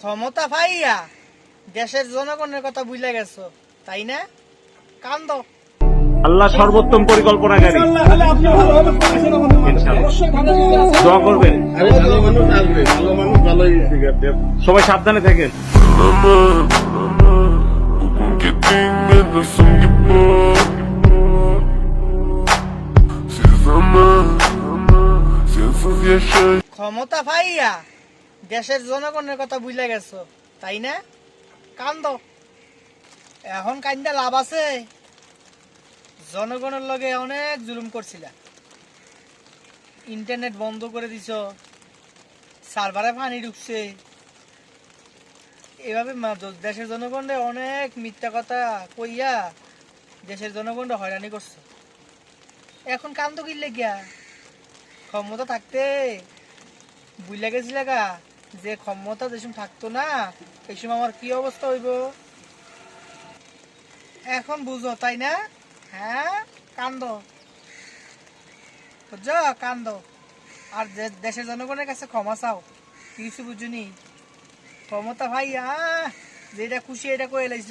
ক্ষমতা পাইয়া দেশের জনগণের কথা বুঝলে গেছো তাই না? কান্দ। আল্লাহ সর্বোত্তম পরিকল্পনাকারী। দোয়া করবেন। আরে ভালো মানুষ আসবে ভালো মানুষ ভালোই শিখাবে সবাই সাবধানে থাকেন। ক্ষমতা পাইয়া দেশের জনগণের কথা বুঝলে গেছো, তাই না? কান্দ এখন কান্দা লাভ আছে। জনগণের লগে অনেক জুলুম করছিলা। ইন্টারনেট বন্ধ করে দিছ, সার্ভারে পানি ঢুকছে। এভাবে দেশের জনগণে অনেক মিথ্যা কথা কইয়া দেশের জনগণে হয়রানি করছে। এখন কান্দ কিনলে গিয়া। ক্ষমতা থাকতে বুঝলে গেছিল গা। যে ক্ষমতা যেসম থাকতো না, এই সময় আমার কি অবস্থা হইব? এখন বুঝো, তাই না? হ্যাঁ? কান্দ। বুঝছ? কান্দ। আর দেশের জনগণের কাছে ক্ষমা চাও, কিছু বুঝুনি? ক্ষমতা ভাই আহ যেটা খুশি এটা কয়ে লাইছ।